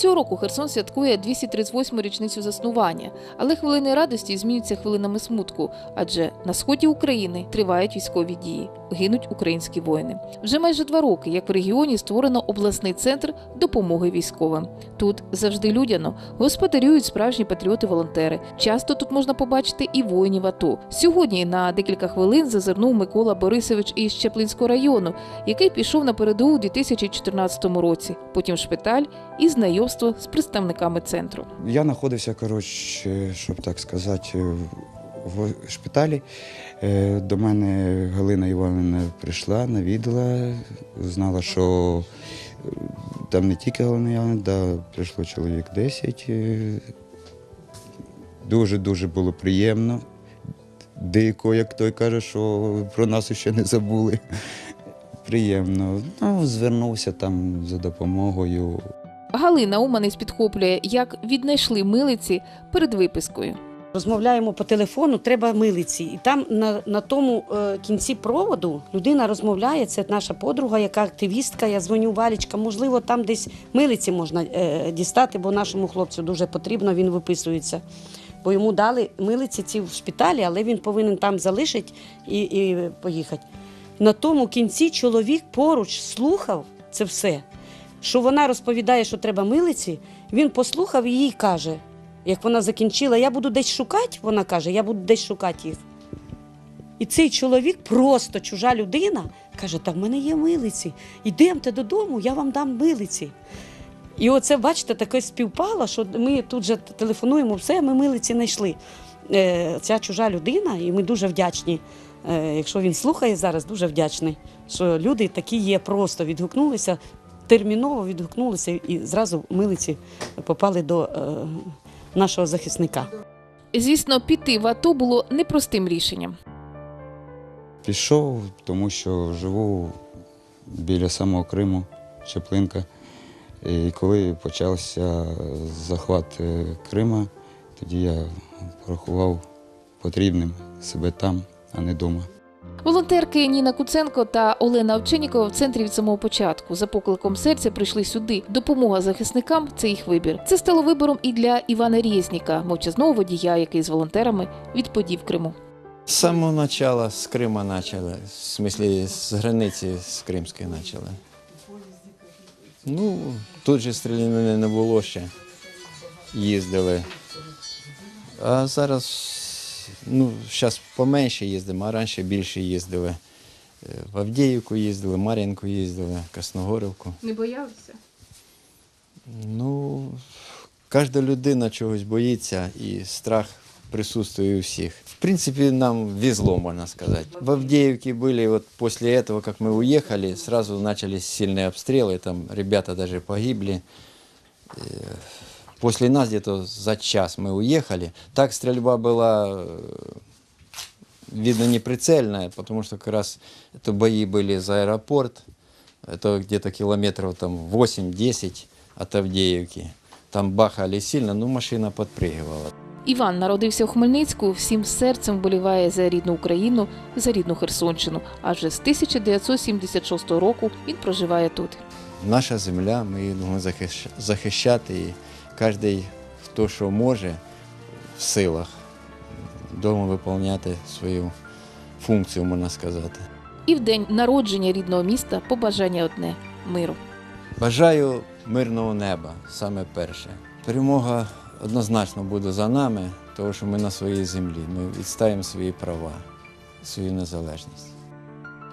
Цього року Херсон святкує 238-му річницю заснування, але хвилини радості змінюються хвилинами смутку, адже на сході України тривають військові дії, гинуть українські воїни. Вже майже два роки, як в регіоні створено обласний центр допомоги військовим. Тут завжди людяно господарюють справжні патріоти-волонтери. Часто тут можна побачити і воїнів АТО. Сьогодні на декілька хвилин зазирнув Микола Борисович із Чеплинського району, який пішов на передову у 2014 році. Потім шпиталь і знайомство з представниками центру. Я знаходився, коротше, щоб так сказати, в шпиталі. Е, До мене Галина Івановна прийшла, навідала, знала, що е, там не тільки Галина Івановна, да, прийшло чоловік 10. Е, Дуже-дуже було приємно. Дико, як той каже, що про нас ще не забули. Приємно. Ну, звернувся там за допомогою. Галина Уманець підхоплює, як віднайшли милиці перед випискою. Розмовляємо по телефону, треба милиці. І там на, на тому е, кінці проводу людина розмовляє, це наша подруга, яка активістка. Я дзвоню Валічка. Можливо, там десь милиці можна е, дістати, бо нашому хлопцю дуже потрібно, він виписується. Бо йому дали милиці ці в шпиталі, але він повинен там залишити і, і поїхати. На тому кінці чоловік поруч слухав це все. Що вона розповідає, що треба милиці, він послухав і їй каже, як вона закінчила, я буду десь шукати, вона каже, я буду десь шукати їх. І цей чоловік, просто чужа людина, каже: так в мене є милиці. Йдемте додому, я вам дам милиці. І оце, бачите, таке співпало, що ми тут же телефонуємо, все, ми милиці знайшли. Е, Ця чужа людина, і ми дуже вдячні. Е, Якщо він слухає зараз, дуже вдячний, що люди такі є, просто відгукнулися, терміново відгукнулися і зразу милиці попали до е, нашого захисника. Звісно, піти в АТО було непростим рішенням. Пішов, тому що живу біля самого Криму, Чеплинка. І коли почався захват е, Крима, тоді я порахував потрібним себе там, а не вдома. Волонтерки Ніна Куценко та Олена Овчинікова в центрі від самого початку за покликом серця прийшли сюди. Допомога захисникам це їх вибір. Це стало вибором і для Івана Рєзніка, мовчазного водія, який з волонтерами відподів Криму. С самого начала, с Крыма начали, в смысле, с границі з Кримської почали. Ну, тут же стрілянини не було ще. Їздили. А зараз, ну, зараз поменше їздимо, а раніше більше їздили. Е, В Авдіївку їздили, Мар'їнку їздили, Красногорівку. Не боялися? Ну, кожна людина чогось боїться і страх присутствує у всіх. В принципе, нам везло, можно сказать. В Авдеевке были, вот после этого, как мы уехали, сразу начались сильные обстрелы, там ребята даже погибли. Э, После нас где-то за час мы уехали. Так стрельба была, э, видно, неприцельная, потому что как раз это бои были за аэропорт. Это где-то километров там 8-10 от Авдеевки. Там бахали сильно, ну машина подпрыгивала. Іван народився у Хмельницьку, всім серцем вболіває за рідну Україну, за рідну Херсонщину. Адже з 1976 року він проживає тут. Наша земля, ми її повинні захищ- захищати. Кожен, хто що може, в силах, вдома виконувати свою функцію, можна сказати. І в день народження рідного міста побажання одне миру. Бажаю мирного неба, саме перше. Перемога однозначно буде за нами, тому що ми на своїй землі. Ми відстаємо свої права, свою незалежність.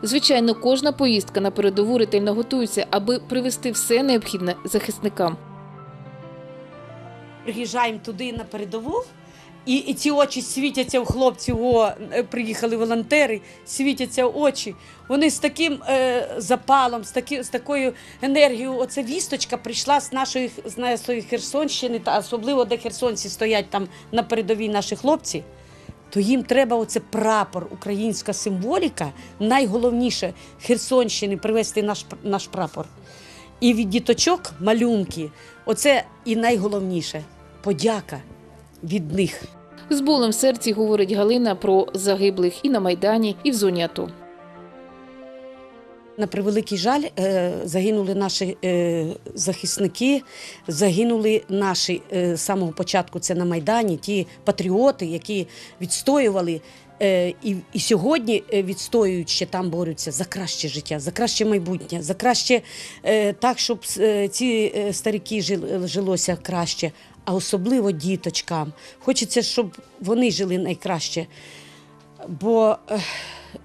Звичайно, кожна поїздка на передову ретельно готується, аби привезти все необхідне захисникам. Приїжджаємо туди на передову, і, і ці очі світяться у хлопців. О, е, приїхали волонтери, світяться очі. Вони з таким е, запалом, з, такі, з такою енергією. Оця вісточка прийшла з нашої, з нашої Херсонщини, та особливо де херсонці стоять там на передовій наші хлопці. То їм треба оце прапор, українська символіка. Найголовніше Херсонщини привезти наш, наш прапор. І від діточок малюнки. Оце і найголовніше подяка від них. З болем в серці говорить Галина про загиблих і на Майдані, і в зоні АТО. На превеликий жаль, е, загинули наші е, захисники, загинули наші е, з самого початку. Це на Майдані, ті патріоти, які відстоювали і, і сьогодні відстоюють ще там борються за краще життя, за краще майбутнє, за краще так, щоб ці старики жилося краще, а особливо діточкам. Хочеться, щоб вони жили найкраще. Бо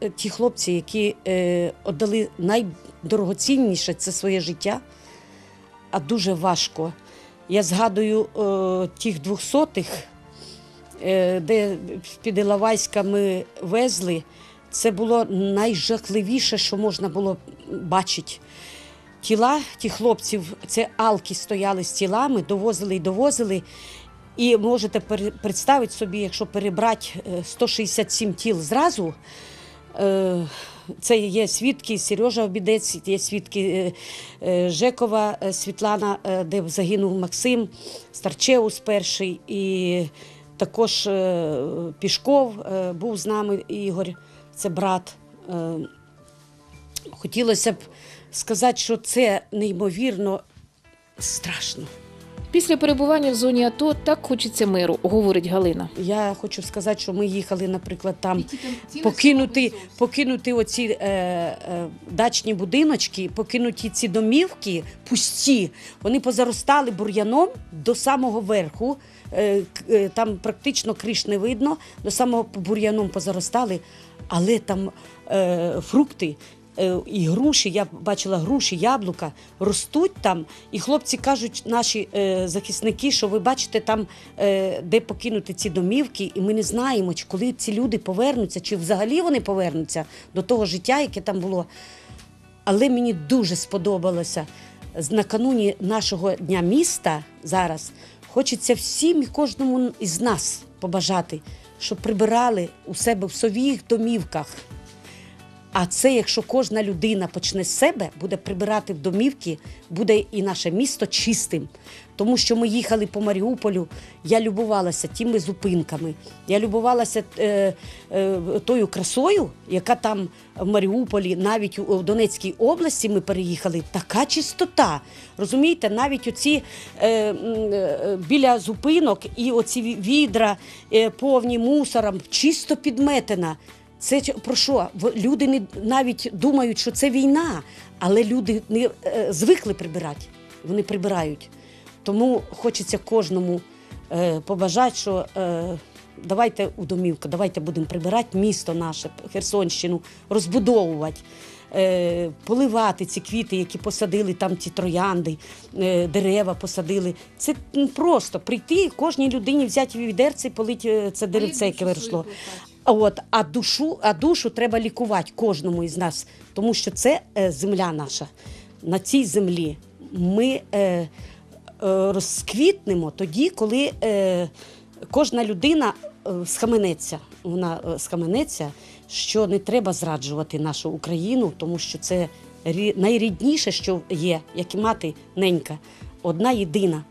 е, ті хлопці, які е, віддали найдорогоцінніше це своє життя, а дуже важко. Я згадую е, тих двохсотих, е, де під Іловайська ми везли. Це було найжахливіше, що можна було бачити. Тіла тих хлопців, це алки стояли з тілами, довозили і довозили. І можете представити собі, якщо перебрати е, 167 тіл зразу, е, це є свідки Сережа Обідець, є свідки е, е, Жекова е, Світлана, е, де загинув Максим, Старчеус перший, і також е, Пішков е, був з нами Ігор, це брат. Е, Хотілося б сказати, що це неймовірно страшно. Після перебування в зоні АТО так хочеться миру, говорить Галина. Я хочу сказати, що ми їхали, наприклад, там покинути, покинути оці е, е, дачні будиночки, покинуті ці домівки пусті. Вони позаростали бур'яном до самого верху. Е, е, там практично криш не видно, до самого бур'яном позаростали, але там е, фрукти. Е, І груші, я бачила груші, яблука ростуть там, і хлопці кажуть, наші е, захисники, що ви бачите там, е, де покинути ці домівки, і ми не знаємо, чи коли ці люди повернуться, чи взагалі вони повернуться до того життя, яке там було. Але мені дуже сподобалося накануні нашого дня міста зараз. Хочеться всім і кожному із нас побажати, щоб прибирали у себе в своїх домівках. А це, якщо кожна людина почне з себе, буде прибирати в домівки, буде і наше місто чистим. Тому що ми їхали по Маріуполю, я любувалася тими зупинками. Я любувалася е, е, тою красою, яка там в Маріуполі, навіть у Донецькій області ми переїхали. Така чистота. Розумієте, навіть оці е, е, біля зупинок і оці відра е, повні мусором, чисто підметена. Це про що? Люди не навіть думають, що це війна, але люди не е, звикли прибирати. Вони прибирають. Тому хочеться кожному е, побажати, що е, давайте у домівку, давайте будемо прибирати місто наше, Херсонщину, розбудовувати. Е, поливати ці квіти, які посадили там ті троянди, е, дерева посадили. Це просто прийти кожній людині взяти відерце і полити е, це деревце, яке виросло. От, а душу, а душу треба лікувати кожному із нас, тому що це е, земля наша. На цій землі ми е, е, розквітнемо тоді, коли е, кожна людина е, схаменеться. Вона е, схаменеться, що не треба зраджувати нашу Україну, тому що це рі- найрідніше, що є, як і мати ненька, одна єдина.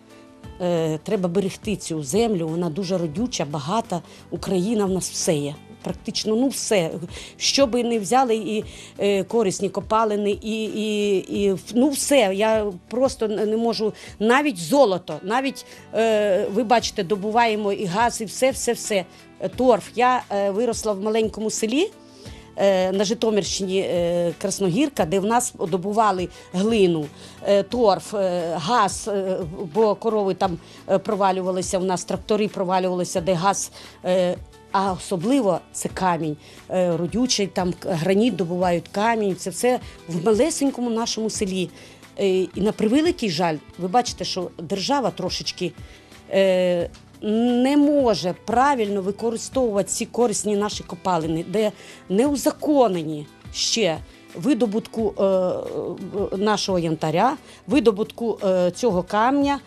Треба берегти цю землю, вона дуже родюча, багата. Україна в нас все є. Практично, ну все. Що би не взяли, і е, корисні копалини, і, і, і ну все. Я просто не можу. Навіть золото, навіть е, ви бачите, добуваємо і газ, і все, все, все. Торф. Я е, виросла в маленькому селі е, на Житомирщині е, Красногірка, де в нас добували глину, е, торф, газ, бо корови там провалювалися, у нас трактори провалювалися, де газ. А особливо це камінь е, родючий, там граніт добувають камінь. Це все в малесенькому нашому селі. Е, І на превеликий жаль, ви бачите, що держава трошечки е, не може правильно використовувати ці корисні наші копалини, де не узаконені ще видобутку е, е, нашого янтаря, видобутку е, цього камня.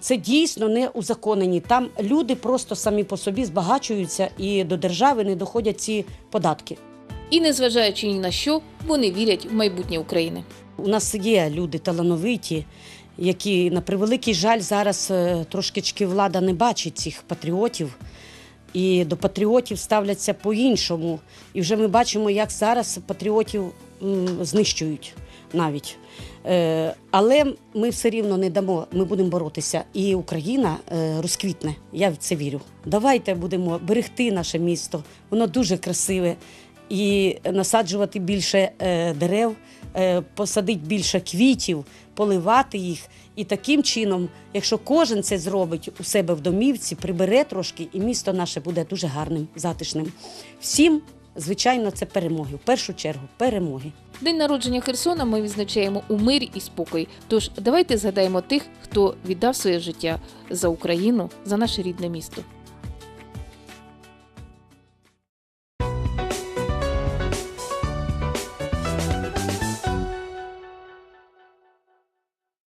Це дійсно не узаконені. Там люди просто самі по собі збагачуються і до держави не доходять ці податки. І незважаючи ні на що, вони вірять в майбутнє України. У нас є люди талановиті, які на превеликий жаль зараз трошечки влада не бачить цих патріотів. І до патріотів ставляться по-іншому. І вже ми бачимо, як зараз патріотів знищують навіть. Е, але ми все рівно не дамо, ми будемо боротися. І Україна е, розквітне. Я в це вірю. Давайте будемо берегти наше місто. Воно дуже красиве. І насаджувати більше е, дерев, е, посадити більше квітів, поливати їх. І таким чином, якщо кожен це зробить у себе в домівці, прибере трошки, і місто наше буде дуже гарним, затишним. Всім, звичайно, це перемоги. В першу чергу перемоги. День народження Херсона ми відзначаємо у мирі і спокої. Тож давайте згадаємо тих, хто віддав своє життя за Україну, за наше рідне місто.